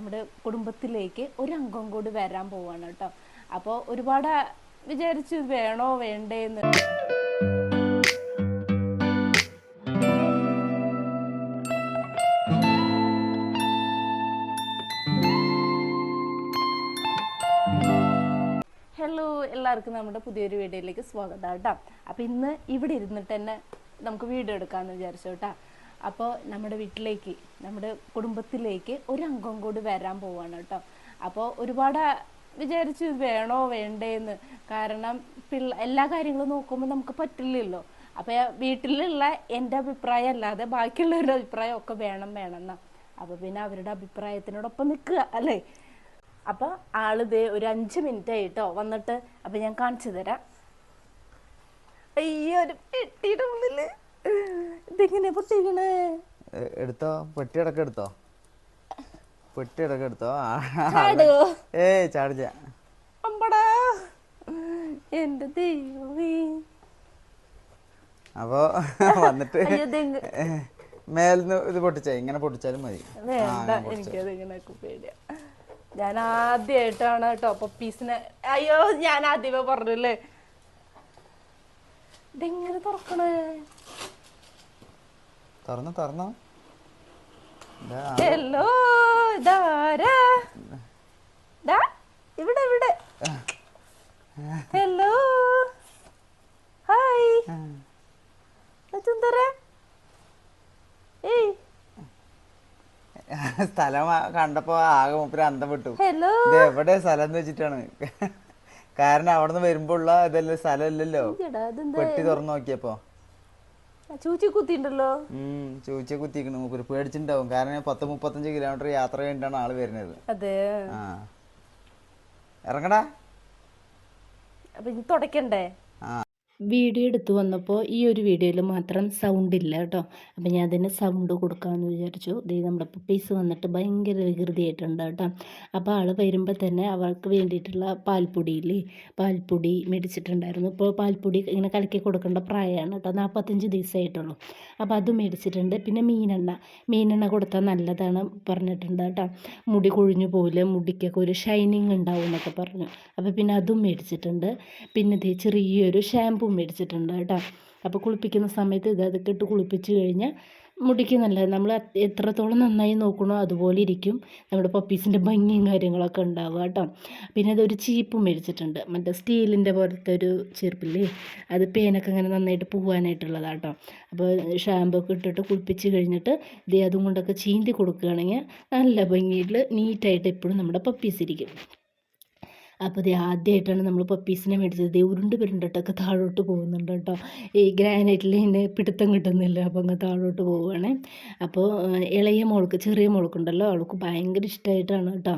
നമ്മുടെ കുടുംബത്തിലേക്ക് ഒരു അംഗം കൂടി വരാൻ പോവാണ് കേട്ടോ. അപ്പോൾ ഒരുപാട് വിചാരിച്ചു വേണോ വേണോ വേണ്ടേന്ന് ഹലോ എല്ലാവർക്കും നമ്മുടെ പുതിയൊരു വീഡിയോയിലേക്ക് സ്വാഗതം കേട്ടോ. അപ്പോൾ ഇന്ന് ഇവിടെ ഇരുന്നിട്ട് തന്നെ നമുക്ക് വീഡിയോ എടുക്കാമെന്ന് വിചാരിച്ചു കേട്ടോ. അപ്പോൾ നമ്മുടെ വീട്ടിലേക്ക് നമ്മുടെ കുടുംബത്തിലേക്ക് ഒരു അംഗം കൂടി വരാൻ പോവാണ് കേട്ടോ. അപ്പോൾ ഒരുപാട് വിചാരിച്ചു വേണോ വേണ്ടേന്ന്. കാരണം പിള്ള എല്ലാ കാര്യങ്ങളും നോക്കുമ്പോൾ നമുക്ക് പറ്റില്ലല്ലോ. അപ്പോൾ വീട്ടിലുള്ള എന്റെ അഭിപ്രായം അല്ലാതെ ബാക്കിയുള്ളവരുടെ അഭിപ്രായം ഒക്കെ വേണം വേണം എന്നാ അപ്പോൾ പിന്നെ അവരുടെ അഭിപ്രായത്തിനോടൊപ്പം നിൽക്കുക അല്ലേ? അപ്പോൾ ആൾ ദേ ഒരു അഞ്ച് മിനിറ്റ് ആയിട്ടോ വന്നിട്ട് അപ്പോൾ ഞാൻ കാണിച്ചു തരാം. അയ്യോ ഒരു പെട്ടിയുടെ ഉള്ളിൽ. ഇതെങ്ങനെ പൊട്ടിക്കണേ? എടുത്തോ? പെട്ടിയടക്കം എടുത്തോ? പെട്ടിയടക്കം എടുത്തോ? ഏ ചാടിച്ച അമ്പടാ. എന്റെ ദൈവമേ. അപ്പോ വന്നിട്ട് മേലിന്ന് ഇത് പൊട്ടിച്ച ഇങ്ങനെ പൊട്ടിച്ചാലും മതി. ഞാൻ ആദ്യമായിട്ടാണ് കേട്ടോ പപ്പീസിനെ അയ്യോ ഞാൻ ആദ്യമേ പറഞ്ഞല്ലേ? ഇതെങ്ങനെ തുറക്കണേ? തുറന്നോ തുറന്നോ. ഹലോ ഇതാരാ ഇവിടെ ഇവിടെ. Hello hi. ഏയ്. സ്ഥലം കണ്ടപ്പോ ആകെ മൂപ്പര് അന്തം വിട്ടു. ഇത് എവിടെ സ്ഥലം എന്ന് വെച്ചിട്ടാണ്. കാരണം അവിടുന്ന് വരുമ്പോ ഉള്ള ഇതല്ലേ സ്ഥലം ഇല്ലല്ലോ. പെട്ടി തുറന്നു നോക്കിയപ്പോ. ചൂച്ചി കുത്തിണ്ടല്ലോ ഉം ചോദിച്ച കുത്തിക്കണ് മൂപ്പര് പേടിച്ചിട്ടുണ്ടാവും കാരണം പത്ത് മുപ്പത്തഞ്ച് കിലോമീറ്റർ യാത്ര കഴിഞ്ഞിട്ടാണ് ആൾ വരുന്നത്. അതെ. ഇറങ്ങടാ. അപ്പൊ ഇനി തുടക്കണ്ടേ? വീഡിയോ എടുത്തു വന്നപ്പോൾ ഈ ഒരു വീഡിയോയിൽ മാത്രം സൗണ്ട് ഇല്ല കേട്ടോ. അപ്പം ഞാൻ അതിന് സൗണ്ട് കൊടുക്കാമെന്ന് വിചാരിച്ചു. ദേ നമ്മുടെ പപ്പീസ് വന്നിട്ട് ഭയങ്കര വികൃതിയായിട്ടുണ്ട് കേട്ടോ. അപ്പോൾ ആൾ വരുമ്പോൾ തന്നെ അവൾക്ക് വേണ്ടിയിട്ടുള്ള പാൽപ്പൊടിയില്ലേ പാൽപ്പൊടി മേടിച്ചിട്ടുണ്ടായിരുന്നു. ഇപ്പോൾ പാൽപ്പൊടി ഇങ്ങനെ കലക്കി കൊടുക്കേണ്ട പ്രായമാണ് കേട്ടോ. നാൽപ്പത്തഞ്ച് ദിവസമായിട്ടുള്ളൂ അപ്പോൾ അത് മേടിച്ചിട്ടുണ്ട്. പിന്നെ മീനെണ്ണ. മീനെണ്ണ കൊടുത്താൽ നല്ലതാണ് പറഞ്ഞിട്ടുണ്ട് കേട്ടോ. മുടി കൊഴിഞ്ഞു പോകില്ല മുടിക്കൊക്കെ ഒരു ഷൈനിങ് ഉണ്ടാവും എന്നൊക്കെ പറഞ്ഞു. അപ്പോൾ പിന്നെ അതും മേടിച്ചിട്ടുണ്ട്. പിന്നെ ചെറിയൊരു ഷാമ്പു മേടിച്ചിട്ടുണ്ട് കേട്ടോ. അപ്പോൾ കുളിപ്പിക്കുന്ന സമയത്ത് ഇത് അതൊക്കെ ഇട്ട് കുളിപ്പിച്ച് കഴിഞ്ഞാൽ മുടിക്ക് നല്ലത് നമ്മൾ എത്രത്തോളം നന്നായി നോക്കണോ അതുപോലെ ഇരിക്കും. നമ്മുടെ പപ്പീസിന്റെ ഭംഗിയും കാര്യങ്ങളൊക്കെ ഉണ്ടാവുക കേട്ടോ. പിന്നെ അതൊരു ചീപ്പ് മേടിച്ചിട്ടുണ്ട്. മറ്റേ സ്റ്റീലിന്റെ പോലത്തെ ഒരു ചീർപ്പില്ലേ അത് പേനൊക്കെ അങ്ങനെ നന്നായിട്ട് പോകാനായിട്ടുള്ളതാണ് കേട്ടോ. അപ്പോൾ ഷാമ്പു ഒക്കെ ഇട്ടിട്ട് കുളിപ്പിച്ച് കഴിഞ്ഞിട്ട് ഇതേ അതും കൊണ്ടൊക്കെ ചീന്തി കൊടുക്കുകയാണെങ്കിൽ നല്ല ഭംഗിയിൽ നീറ്റായിട്ട് എപ്പോഴും നമ്മുടെ പപ്പീസ് ഇരിക്കും. അപ്പോൾ ഇത് ആദ്യമായിട്ടാണ് നമ്മൾ പപ്പീസിനെ മേടിച്ചത്. ദേ ഉരുണ്ട് പുരുണ്ടിട്ടൊക്കെ താഴോട്ട് പോകുന്നുണ്ട് കേട്ടോ ഈ ഗ്രാനൈറ്റിൽ ഇതിന് പിടുത്തം കിട്ടുന്നില്ല. അപ്പോൾ അങ്ങ് താഴോട്ട് പോവുകയാണേ അപ്പോൾ ഇളയ മോൾക്ക് ചെറിയ മോൾക്കുണ്ടല്ലോ. അവൾക്ക് ഭയങ്കര ഇഷ്ടമായിട്ടാണ് കേട്ടോ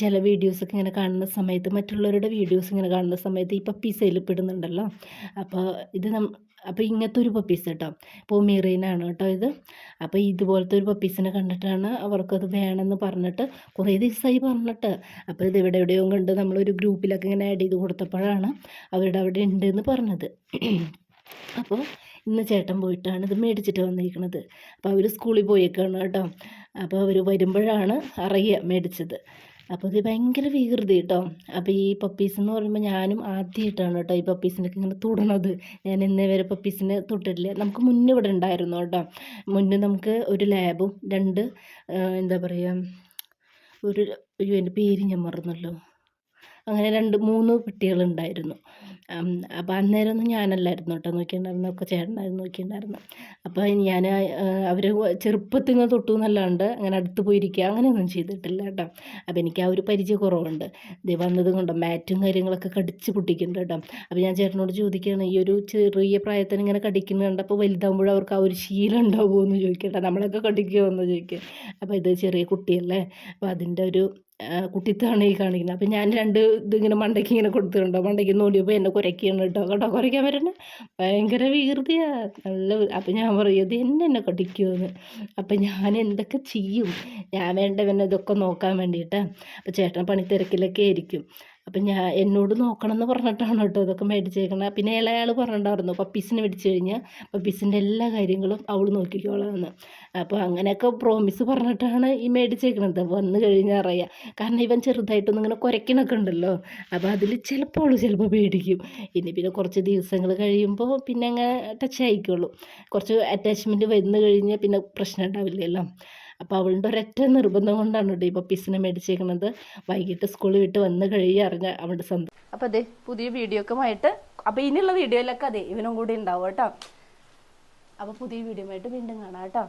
ചില വീഡിയോസൊക്കെ ഇങ്ങനെ കാണുന്ന സമയത്ത് മറ്റുള്ളവരുടെ വീഡിയോസ് ഇങ്ങനെ കാണുന്ന സമയത്ത് ഈ പപ്പീസ് അതിൽ പെടുന്നുണ്ടല്ലോ. അപ്പോൾ ഇത് നം അപ്പോൾ ഇങ്ങനത്തെ ഒരു പപ്പീസ് കേട്ടോ പൊമീറിയനാണ് കേട്ടോ ഇത്. അപ്പോൾ ഇതുപോലത്തെ ഒരു പപ്പീസിനെ കണ്ടിട്ടാണ് അവർക്കത് വേണമെന്ന് പറഞ്ഞിട്ട് കുറേ ദിവസമായി പറഞ്ഞിട്ട്. അപ്പോൾ ഇത് ഇവിടെ എവിടെയോ കണ്ട് നമ്മളൊരു ഗ്രൂപ്പിലൊക്കെ ഇങ്ങനെ ആഡ് ചെയ്ത് കൊടുത്തപ്പോഴാണ് അവരുടെ അവിടെ ഉണ്ടെന്ന് പറഞ്ഞത്. അപ്പോൾ ഇന്ന് ചേട്ടൻ പോയിട്ടാണ് ഇത് മേടിച്ചിട്ട് വന്നിരിക്കുന്നത് അപ്പോൾ അവർ സ്കൂളിൽ പോയേക്കാണ് കേട്ടോ അപ്പോൾ അവർ വരുമ്പോഴാണ് അറിയുക മേടിച്ചത്. അപ്പോൾ ഇത് ഭയങ്കര വികൃതി കേട്ടോ അപ്പോൾ ഈ പപ്പീസ് എന്ന് പറയുമ്പോൾ ഞാനും ആദ്യമായിട്ടാണ് കേട്ടോ ഈ പപ്പീസിനൊക്കെ ഇങ്ങനെ തൊടണത് ഞാൻ ഇന്നേ വരെ പപ്പീസിനെ തൊട്ടിട്ടില്ല. നമുക്ക് മുന്നേ ഇവിടെ ഉണ്ടായിരുന്നു കേട്ടോ മുന്നേ നമുക്ക് ഒരു ലാബും രണ്ട് എന്താ പറയുക ഒരു അയ്യോ എന്റെ പേര് ഞാൻ മറന്നല്ലോ. അങ്ങനെ രണ്ട് മൂന്ന് പെട്ടികളുണ്ടായിരുന്നു. അപ്പോൾ അന്നേരമൊന്നും ഞാനല്ലായിരുന്നു കേട്ടോ. നോക്കിയിട്ടുണ്ടായിരുന്നു ഒക്കെ ചേട്ടനായിരുന്നു നോക്കിയിട്ടുണ്ടായിരുന്നു അപ്പോൾ ഞാൻ അവർ ചെറുപ്പത്തിൽ നിന്ന് തൊട്ടു എന്നല്ലാണ്ട് അങ്ങനെ അടുത്ത് പോയിരിക്കുക അങ്ങനെയൊന്നും ചെയ്തിട്ടില്ല കേട്ടോ. അപ്പോൾ എനിക്ക് ആ ഒരു പരിചയ കുറവുണ്ട്. ഇത് വന്നത് കൊണ്ടോ മാറ്റും കാര്യങ്ങളൊക്കെ കടിച്ച് പൊട്ടിക്കുന്നുണ്ട് കേട്ടോ. അപ്പോൾ ഞാൻ ചേട്ടനോട് ചോദിക്കുകയാണ് ഈ ഒരു ചെറിയ പ്രായത്തിൽ ഇങ്ങനെ കടിക്കുന്നത് കണ്ടപ്പോൾ വലുതാകുമ്പോൾ അവർക്ക് ആ ഒരു ശീലം ഉണ്ടാവുമോ? എന്ന് ചോദിക്കട്ടെ നമ്മളൊക്കെ കടിക്കുമോ എന്ന് ചോദിക്കുക അപ്പോൾ ഇത് ചെറിയ കുട്ടിയല്ലേ അപ്പോൾ അതിന്റെ ഒരു കുട്ടിത്താണ് ഈ കാണിക്കുന്നത്. അപ്പം ഞാൻ രണ്ട് ഇതിങ്ങനെ മണ്ടയ്ക്ക് ഇങ്ങനെ കൊടുത്തിട്ടുണ്ടോ? മണ്ടയ്ക്ക് നോടിയപ്പോൾ എന്നെ കുരയ്ക്കുകയാണ് കേട്ടോ. കേട്ടോ കുരയ്ക്കാൻ വരണേ? ഭയങ്കര വികൃതിയാണ് നല്ല അപ്പം ഞാൻ പറയും ഇത് എന്നെ എന്നെ കടിക്കുമെന്ന് അപ്പം ഞാൻ എന്തൊക്കെ ചെയ്യും? ഞാൻ വേണ്ടവനെ ഇതൊക്കെ നോക്കാൻ വേണ്ടിയിട്ടാണ് അപ്പം ചേട്ടൻ പണിത്തിരക്കിലൊക്കെ ആയിരിക്കും. അപ്പം ഞാൻ എന്നോട് നോക്കണം എന്ന് പറഞ്ഞിട്ടാണ് കേട്ടോ ഇതൊക്കെ മേടിച്ചേക്കണത് പിന്നെ ഇളയാൾ പറഞ്ഞിട്ടുണ്ടായിരുന്നു പപ്പീസിനെ മേടിച്ച് കഴിഞ്ഞാൽ പപ്പീസിന്റെ എല്ലാ കാര്യങ്ങളും അവൾ നോക്കിക്കോളാമെന്ന് അപ്പോൾ അങ്ങനെയൊക്കെ പ്രോമിസ് പറഞ്ഞിട്ടാണ് ഈ മേടിച്ചേക്കണത്. വന്ന് കഴിഞ്ഞാൽ അറിയാം. കാരണം ഇവൻ ചെറുതായിട്ടൊന്നും ഇങ്ങനെ കുരയ്ക്കണൊക്കെ ഉണ്ടല്ലോ. അപ്പോൾ അതിൽ ചിലപ്പോൾ അവൾ ചിലപ്പോൾ പേടിക്കും ഇനി പിന്നെ കുറച്ച് ദിവസങ്ങൾ കഴിയുമ്പോൾ പിന്നെ അങ്ങനെ ടച്ച് ആയിക്കോളും. കുറച്ച് അറ്റാച്ച്മെന്റ് വന്നു കഴിഞ്ഞാൽ പിന്നെ പ്രശ്നം ഉണ്ടാവില്ലല്ലോ. അപ്പോൾ അവളുടെ ഒരൊറ്റ നിർബന്ധം കൊണ്ടാണ് കേട്ടോ ഈ പപ്പീസിനെ മേടിച്ചേക്കുന്നത് വൈകിട്ട് സ്കൂളിൽ വിട്ട് വന്ന് കഴിയുക അറിഞ്ഞ അവളുടെ സ്വന്തം അപ്പോൾ അതെ പുതിയ വീഡിയോ ഒക്കെ ആയിട്ട് അപ്പോൾ ഇനിയുള്ള വീഡിയോയിലൊക്കെ അതെ ഇവനും കൂടി ഉണ്ടാവും കേട്ടോ. അപ്പോൾ പുതിയ വീഡിയോ ആയിട്ട് വീണ്ടും കാണാം കേട്ടോ.